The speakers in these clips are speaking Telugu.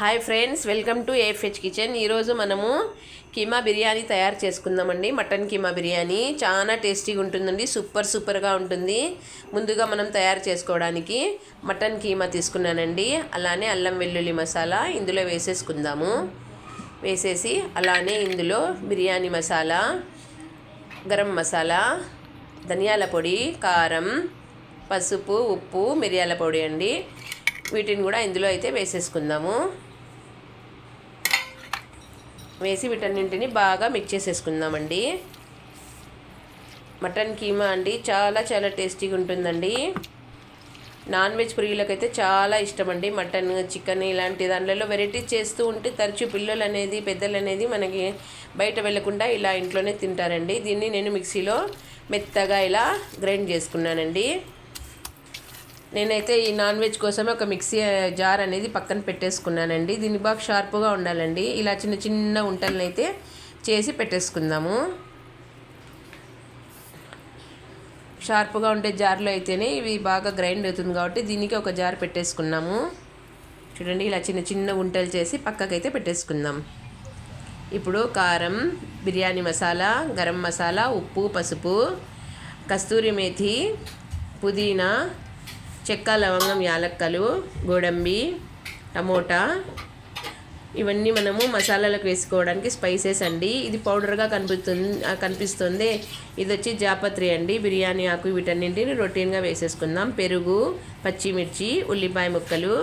Hi friends welcome to AFH kitchen ఈరోజు మనము కీమా బిర్యానీ తయారు చేసుకుందామండి. మటన్ కీమా బిర్యానీ చాలా టేస్టీగా ఉంటుందండి సూపర్ సూపర్గా ఉంటుంది. ముందుగా మనం తయారు చేసుకోవడానికి మటన్ కీమా తీసుకున్నానండి. అలానే అల్లం వెల్లుల్లి మసాలా ఇందులో వేసేసుకుందాము. వేసేసి అలానే ఇందులో బిర్యానీ మసాలా గరం మసాలా ధనియాల పొడి కారం పసుపు ఉప్పు మిరియాల పొడి అండి. వీటిని కూడా ఇందులో అయితే వేసేసుకుందాము. వేసి వీటన్నింటిని బాగా మిక్స్ చేసేసుకుందామండి. మటన్ కీమా అండి చాలా చాలా టేస్టీగా ఉంటుందండి. నాన్ వెజ్ ప్రియులకైతే చాలా ఇష్టం అండి మటన్ చికెన్ ఇలాంటి దాంట్లో వెరైటీస్ చేస్తూ ఉంటే తరచూ పిల్లలు అనేది పెద్దలు అనేది మనకి బయట వెళ్ళకుండా ఇలా ఇంట్లోనే తింటారండి. దీన్ని నేను మిక్సీలో మెత్తగా ఇలా గ్రైండ్ చేసుకున్నానండి. నేనైతే ఈ నాన్ వెజ్ కోసమే ఒక మిక్సీ జార్ అనేది పక్కన పెట్టేసుకున్నానండి. దీన్ని బాగా షార్ప్గా ఉండాలండి. ఇలా చిన్న చిన్న వంటలనైతే అయితే చేసి పెట్టేసుకుందాము. షార్ప్గా ఉండే జార్లో అయితేనే ఇవి బాగా గ్రైండ్ అవుతుంది కాబట్టి దీనికి ఒక జార్ పెట్టేసుకున్నాము. చూడండి ఇలా చిన్న చిన్న వంటలు చేసి పక్కకైతే పెట్టేసుకుందాం. ఇప్పుడు కారం బిర్యానీ మసాలా గరం మసాలా ఉప్పు పసుపు కస్తూరి మేథి పుదీనా చెక్క లవంగం యాలక్కలు గోడంబి టమోటా. ఇవన్నీ మనము మసాలాలకు వేసుకోవడానికి స్పైసెస్ అండి. ఇది పౌడర్గా కనిపిస్తుంది కనిపిస్తుంది. ఇది వచ్చి జాపత్రి అండి. బిర్యానీ ఆకు వీటన్నింటిని రొటీన్గా వేసేసుకుందాం. పెరుగు పచ్చిమిర్చి ఉల్లిపాయ ముక్కలు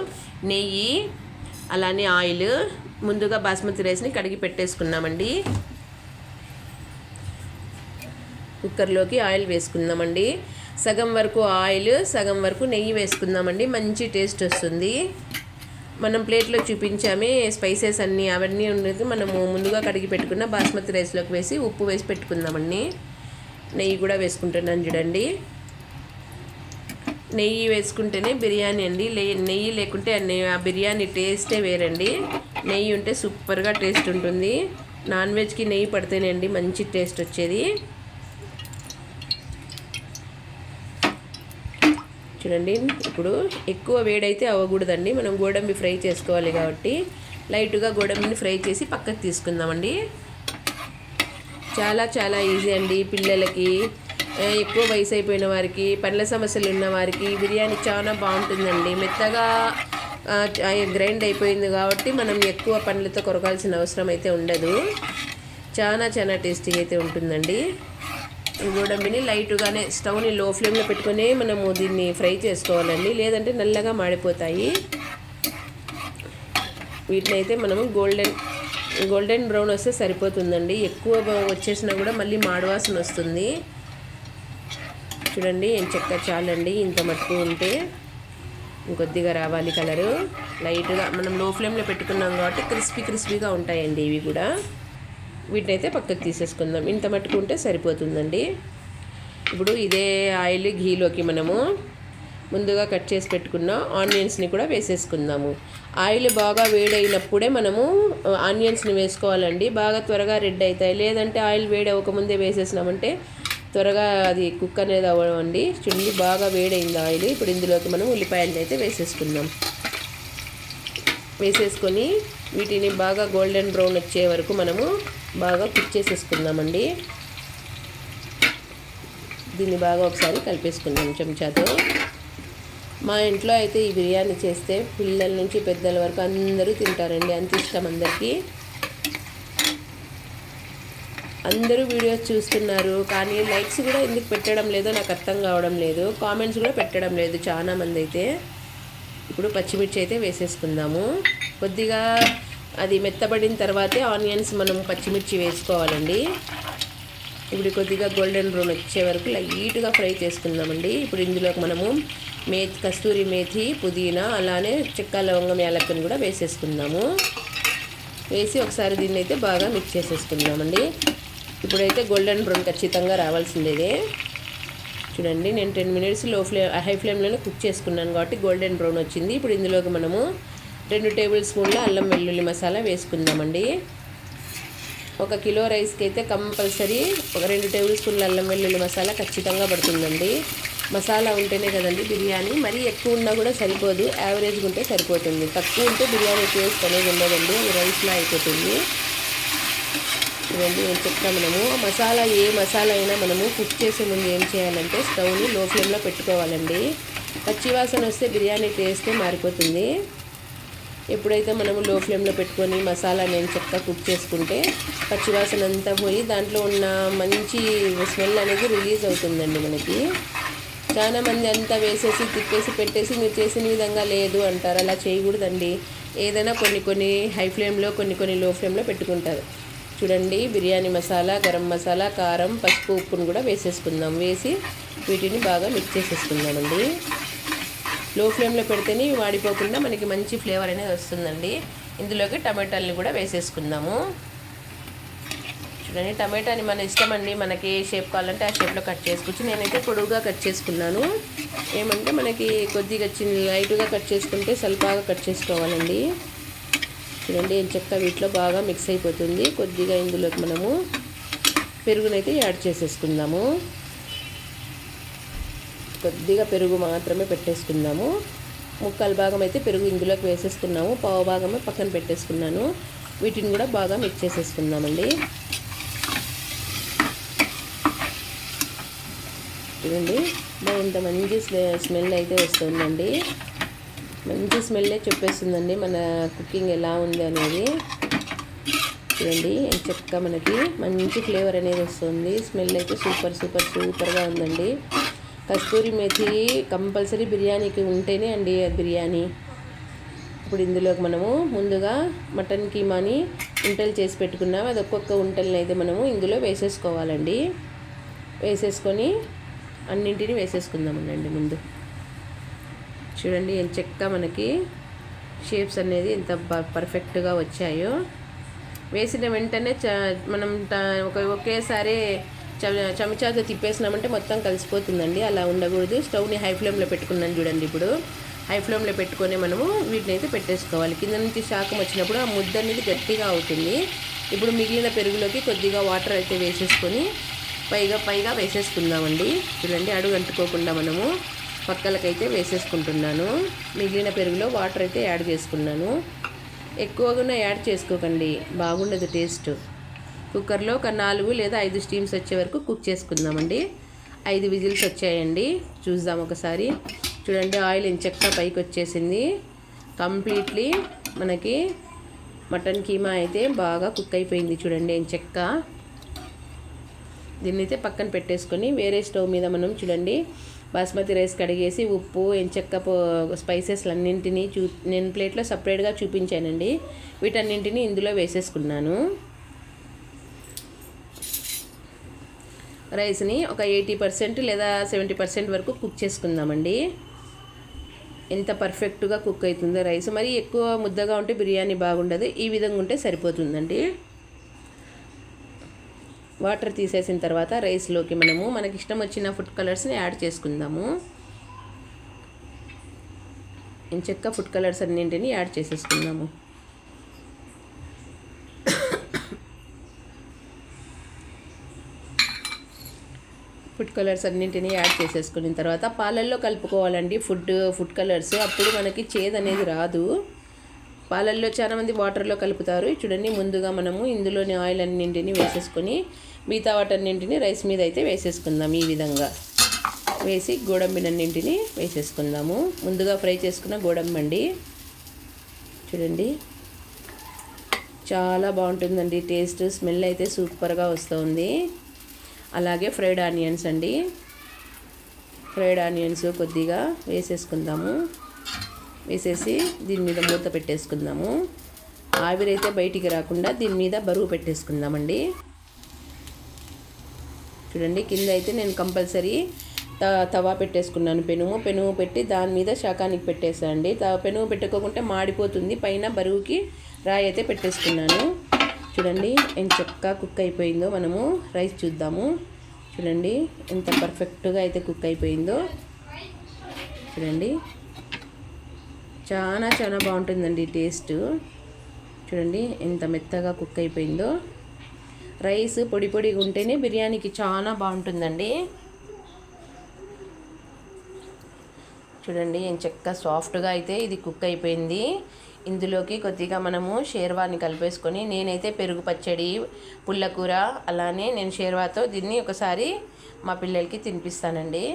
నెయ్యి అలానే ఆయిల్. ముందుగా బాస్మతి రైస్ని కడిగి పెట్టేసుకున్నామండి కుక్కర్లోకి ఆయిల్ వేసుకుందామండి. సగం వరకు ఆయిల్ సగం వరకు నెయ్యి వేసుకుందామండి. మంచి టేస్ట్ వస్తుంది. మనం ప్లేట్లో చూపించామే స్పైసెస్ అన్నీ అవన్నీ ఉండేది మనము ముందుగా కడిగి పెట్టుకున్న బాస్మతి రైస్లోకి వేసి ఉప్పు వేసి పెట్టుకుందామండి. నెయ్యి కూడా వేసుకుంటున్నాను చూడండి. నెయ్యి వేసుకుంటేనే బిర్యానీ అండి. నెయ్యి లేకుంటే ఆ బిర్యానీ టేస్టే వేరండి. నెయ్యి ఉంటే సూపర్గా టేస్ట్ ఉంటుంది. నాన్ వెజ్కి నెయ్యి పడితేనే అండి మంచి టేస్ట్ వచ్చేది. చూడండి ఇప్పుడు ఎక్కువ వేడైతే అవ్వకూడదండి. మనం గోడంబి ఫ్రై చేసుకోవాలి కాబట్టి లైట్గా గోడంబిని ఫ్రై చేసి పక్కకు తీసుకుందామండి. చాలా చాలా ఈజీ అండి పిల్లలకి. ఎక్కువ వయసు అయిపోయిన వారికి పండ్ల సమస్యలు ఉన్న వారికి బిర్యానీ చాలా బాగుంటుందండి. మెత్తగా గ్రైండ్ అయిపోయింది కాబట్టి మనం ఎక్కువ పండ్లతో కొరకాల్సిన అవసరం అయితే ఉండదు. చాలా చాలా టేస్టీగా అయితే ఉంటుందండి. గోడంబిని లైట్గానే స్టవ్ని లో ఫ్లేమ్లో పెట్టుకుని మనము దీన్ని ఫ్రై చేసుకోవాలండి. లేదంటే నల్లగా మాడిపోతాయి. వీటిని అయితే మనము గోల్డెన్ గోల్డెన్ బ్రౌన్ వస్తే సరిపోతుందండి. ఎక్కువ వచ్చేసినా కూడా మళ్ళీ మాడవాసన వస్తుంది. చూడండి ఏం చెక్క చాలండి. ఇంత మట్టుకు ఉంటే ఇంకొద్దిగా రావాలి కలరు. లైట్గా మనం లో ఫ్లేమ్లో పెట్టుకున్నాం కాబట్టి క్రిస్పీ క్రిస్పీగా ఉంటాయండి ఇవి కూడా. వీటిని అయితే పక్కకు తీసేసుకుందాం. ఇంత మట్టుకుంటే సరిపోతుందండి. ఇప్పుడు ఇదే ఆయిల్ ఘీలోకి మనము ముందుగా కట్ చేసి పెట్టుకున్న ఆనియన్స్ని కూడా వేసేసుకుందాము. ఆయిల్ బాగా వేడైనప్పుడే మనము ఆనియన్స్ని వేసుకోవాలండి. బాగా త్వరగా రెడ్ అవుతాయి. లేదంటే ఆయిల్ వేడి అవ్వకముందే వేసేసినామంటే త్వరగా అది కుక్ అనేది అవ్వండి చూడండి బాగా వేడైంది ఆయిల్. ఇప్పుడు ఇందులోకి మనం ఉల్లిపాయలు అయితే వేసేసుకుందాం. వేసేసుకొని వీటిని బాగా గోల్డెన్ బ్రౌన్ వచ్చే వరకు మనము బాగా కుక్ చేసేసుకుందామండి. దీన్ని బాగా ఒకసారి కలిపేసుకుందాం చెంచాతో. మా ఇంట్లో అయితే ఈ బిర్యానీ చేస్తే పిల్లల నుంచి పెద్దల వరకు అందరూ తింటారండి. అంత ఇష్టం అందరికీ. అందరూ వీడియోస్ చూస్తున్నారు కానీ లైక్స్ కూడా ఎందుకు పెట్టడం లేదో నాకు అర్థం కావడం లేదు. కామెంట్స్ కూడా పెట్టడం లేదు చాలా మంది అయితే. ఇప్పుడు పచ్చిమిర్చి అయితే వేసేసుకుందాము. కొద్దిగా అది మెత్తబడిన తర్వాతే ఆనియన్స్ మనం పచ్చిమిర్చి వేసుకోవాలండి. ఇప్పుడు కొద్దిగా గోల్డెన్ బ్రౌన్ వచ్చే వరకు లైట్గా ఫ్రై చేసుకుందామండి. ఇప్పుడు ఇందులోకి మనము మేతి కస్తూరి మేథి పుదీనా అలానే చెక్క లవంగం యాలక్కని కూడా వేసేసుకుందాము. వేసి ఒకసారి దీన్ని అయితే బాగా మిక్స్ చేసేసుకుందామండి. ఇప్పుడైతే గోల్డెన్ బ్రౌన్ ఖచ్చితంగా రావాల్సిందేదే. చూడండి నేను టెన్ మినిట్స్లో ఫ్లేమ్ హై ఫ్లేమ్లోనే కుక్ చేసుకున్నాను కాబట్టి గోల్డెన్ బ్రౌన్ వచ్చింది. ఇప్పుడు ఇందులోకి మనము రెండు టేబుల్ స్పూన్ల అల్లం వెల్లుల్లి మసాలా వేసుకుందామండి. ఒక కిలో రైస్కి అయితే కంపల్సరీ ఒక రెండు టేబుల్ స్పూన్ల అల్లం వెల్లుల్లి మసాలా ఖచ్చితంగా పడుతుందండి. మసాలా ఉంటేనే కదండి బిర్యానీ. మరీ ఎక్కువ ఉన్నా కూడా సరిపోదు. యావరేజ్గా ఉంటే సరిపోతుంది. తక్కువ ఉంటే బిర్యానీ టేస్ట్ అనేది ఉండదండి. అది రైస్లా అయిపోతుంది. ఇవన్నీ నేను చెప్తా మనము? మసాలా ఏ మసాలా అయినా మనము కుక్ చేసే ముందు ఏం చేయాలంటే స్టవ్ని లో ఫ్లేమ్లో పెట్టుకోవాలండి పచ్చివాసన వస్తే బిర్యానీ టేస్టే మారిపోతుంది. ఎప్పుడైతే మనము లో ఫ్లేమ్లో పెట్టుకొని మసాలా నేను చెప్తా కుక్ చేసుకుంటే పచ్చివాసన అంతా పోయి దాంట్లో ఉన్న మంచి స్మెల్ అనేది రిలీజ్ అవుతుందండి మనకి. చాలామంది అంతా వేసేసి తిప్పేసి పెట్టేసి మీరు చేసిన విధంగా లేదు అంటారు. అలా చేయకూడదండి. ఏదైనా కొన్ని కొన్ని హై ఫ్లేమ్లో కొన్ని కొన్ని లో ఫ్లేమ్లో పెట్టుకుంటారు. చూడండి బిర్యానీ మసాలా గరం మసాలా కారం పసుపు ఉప్పును కూడా వేసేసుకుందాం. వేసి వీటిని బాగా మిక్స్ చేసేసుకుందామండి. లో ఫ్లేమ్లో పెడితేనే వాడిపోకుండా మనకి మంచి ఫ్లేవర్ అనేది వస్తుందండి. ఇందులోకి టమాటాలని కూడా వేసేసుకుందాము. చూడండి టమాటాని మన ఇష్టం అండి. మనకి ఏ షేప్ కావాలంటే ఆ షేప్లో కట్ చేసుకోవచ్చు. నేనైతే పొడుగుగా కట్ చేసుకున్నాను. ఏమంటే మనకి కొద్దిగా చిన్న లైట్గా కట్ చేసుకుంటే సల్పాగా కట్ చేసుకోవాలండి. చూడండి ఏం చెక్క వీటిలో బాగా మిక్స్ అయిపోతుంది. కొద్దిగా ఇందులోకి మనము పెరుగునైతే యాడ్ చేసేసుకుందాము. కొద్దిగా పెరుగు మాత్రమే పెట్టేసుకుందాము. ముక్కలు భాగం అయితే పెరుగు ఇందులోకి వేసేసుకున్నాము. పావు భాగమే పక్కన పెట్టేసుకున్నాను. వీటిని కూడా బాగా మిక్స్ చేసేసుకుందామండి. చూడండి ఇంత మంచి స్మెల్ అయితే వస్తుందండి. మంచి స్మెల్లే చెప్పేస్తుందండి. మన కుకింగ్ ఎలా ఉంది అనేది. చూడండి చక్క మనకి మంచి ఫ్లేవర్ అనేది వస్తుంది. స్మెల్ అయితే సూపర్ సూపర్ సూపర్గా ఉందండి. కస్తూరి మేతి కంపల్సరీ బిర్యానీకి ఉంటేనే అండి బిర్యానీ. ఇప్పుడు ఇందులోకి మనము ముందుగా మటన్ కీమాని ఉంటలు చేసి పెట్టుకున్నాం. అది ఒక్కొక్క ఉంటల్ని అయితే మనము ఇందులో వేసేసుకోవాలండి. వేసేసుకొని అన్నింటినీ వేసేసుకుందామండి ముందు. చూడండి ఎంత చెక్క మనకి షేప్స్ అనేది ఎంత పర్ఫెక్ట్గా వచ్చాయో. వేసిన వెంటనే చ మనం ఒక ఒకేసారి చమచాతో తిప్పేసినామంటే మొత్తం కలిసిపోతుందండి. అలా ఉండకూడదు. స్టవ్ని హై ఫ్లేమ్లో పెట్టుకున్నాను చూడండి ఇప్పుడు. హై ఫ్లేమ్లో పెట్టుకొని మనము వీటిని అయితే పెట్టేసుకోవాలి. కింద నుంచి శాఖం వచ్చినప్పుడు ఆ ముద్ద అనేది గట్టిగా అవుతుంది. ఇప్పుడు మిగిలిన పెరుగులోకి కొద్దిగా వాటర్ అయితే వేసేసుకొని పైగా పైగా వేసేసుకుందామండి. చూడండి అడుగు అంటుకోకుండా మనము పక్కలకైతే వేసేసుకుంటున్నాను. మిగిలిన పెరుగులో వాటర్ అయితే యాడ్ చేసుకున్నాను. ఎక్కువగా యాడ్ చేసుకోకండి. బాగుండదు టేస్ట్. కుక్కర్లో ఒక నాలుగు లేదా ఐదు స్టీమ్స్ వచ్చే వరకు కుక్ చేసుకుందామండి. ఐదు విజిల్స్ వచ్చాయండి. చూద్దాం ఒకసారి. చూడండి ఆయిల్ ఇంచెక్క పైకి వచ్చేసింది. కంప్లీట్లీ మనకి మటన్ కీమా అయితే బాగా కుక్ అయిపోయింది చూడండి చెక్క దీన్ని అయితే పక్కన పెట్టేసుకొని వేరే స్టవ్ మీద మనం చూడండి బాస్మతి రైస్ కడిగేసి ఉప్పు ఎంచెక్క స్పైసెస్ అన్నింటినీ చూ నేను ప్లేట్లో సపరేట్గా చూపించానండి. వీటన్నింటినీ ఇందులో వేసేసుకున్నాను. రైస్ని ఒక ఎయిటీ పర్సెంట్ లేదా సెవెంటీ పర్సెంట్ వరకు కుక్ చేసుకుందామండి. ఎంత పర్ఫెక్ట్గా కుక్ అవుతుందో రైస్. మరి ఎక్కువ ముద్దగా ఉంటే బిర్యానీ బాగుండదు. ఈ విధంగా ఉంటే సరిపోతుందండి. వాటర్ తీసేసిన తర్వాత రైస్లోకి మనము మనకి ఇష్టం వచ్చిన ఫుడ్ కలర్స్ని యాడ్ చేసుకుందాము. చెక్క ఫుడ్ కలర్స్ అన్నింటినీ యాడ్ చేసేసుకుందాము. ఫుడ్ కలర్స్ అన్నింటినీ యాడ్ చేసేసుకున్న తర్వాత పాలల్లో కలుపుకోవాలండి ఫుడ్ ఫుడ్ కలర్స్. అప్పుడు మనకి చేదు అనేది రాదు. పాలల్లో చాలామంది వాటర్లో కలుపుతారు. చూడండి ముందుగా మనము ఇందులోని ఆయిల్ అన్నింటినీ వేసేసుకొని మిగతా వాటన్నింటినీ రైస్ మీద అయితే వేసేసుకుందాం. ఈ విధంగా వేసి గోడంబినన్నింటినీ వేసేసుకుందాము. ముందుగా ఫ్రై చేసుకున్న గోడంబండి. చూడండి చాలా బాగుంటుందండి. టేస్ట్ స్మెల్ అయితే సూపర్గా వస్తుంది. అలాగే ఫ్రైడ్ ఆనియన్స్ అండి. ఫ్రైడ్ ఆనియన్స్ కొద్దిగా వేసేసుకుందాము. వేసేసి దీని మీద మూత పెట్టేసుకుందాము. ఆవిరైతే బయటికి రాకుండా దీని మీద బరువు పెట్టేసుకుందామండి. చూడండి కింద అయితే నేను కంపల్సరీ త తవా పెట్టేసుకున్నాను పెనుము. పెనుము పెట్టి దాని మీద శాకానికి త పెనుము పెట్టుకోకుంటే మాడిపోతుంది. పైన బరువుకి రాయి అయితే పెట్టేసుకున్నాను. చూడండి ఎంత చక్కగా కుక్ అయిపోయిందో మనము రైస్ చూద్దాము. చూడండి ఎంత పర్ఫెక్ట్గా అయితే కుక్ అయిపోయిందో. చూడండి. చాలా చాలా బాగుంటుందండి టేస్ట్. చూడండి ఎంత మెత్తగా కుక్ అయిపోయిందో. రైస్ పొడి పొడిగా ఉంటేనే బిర్యానీకి చాలా బాగుంటుందండి. చూడండి ఏం చక్క సాఫ్ట్గా అయితే ఇది కుక్ అయిపోయింది. ఇందులోకి కొద్దిగా మనము షేర్వాని కలిపేసుకొని నేనైతే పెరుగు పచ్చడి పుల్లకూర అలానే నేను షేర్వాతో దీన్ని ఒకసారి మా పిల్లలకి తినిపిస్తానండి.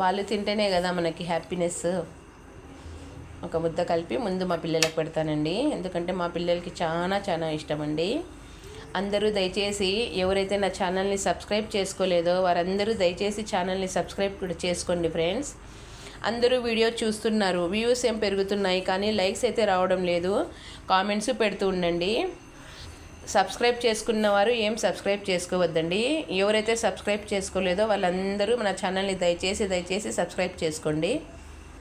వాళ్ళు తింటేనే కదా మనకి హ్యాపీనెస్ ఒక ముద్ద కలిపి ముందు మా పిల్లలకు పెడతానండి. ఎందుకంటే మా పిల్లలకి చాలా చాలా ఇష్టం అండి అందరూ దయచేసి ఎవరైతే నా ఛానల్ని సబ్స్క్రైబ్ చేసుకోలేదో వారందరూ దయచేసి ఛానల్ని సబ్స్క్రైబ్ కూడా చేసుకోండి ఫ్రెండ్స్. అందరూ వీడియో చూస్తున్నారు. వ్యూస్ ఏం పెరుగుతున్నాయి కానీ లైక్స్ అయితే రావడం లేదు. కామెంట్స్ పెడుతూ ఉండండి. సబ్స్క్రైబ్ చేసుకున్న వారు ఏం సబ్స్క్రైబ్ చేసుకోవద్దండి. ఎవరైతే సబ్స్క్రైబ్ చేసుకోలేదో వాళ్ళందరూ మన ఛానల్ని దయచేసి దయచేసి సబ్స్క్రైబ్ చేసుకోండి.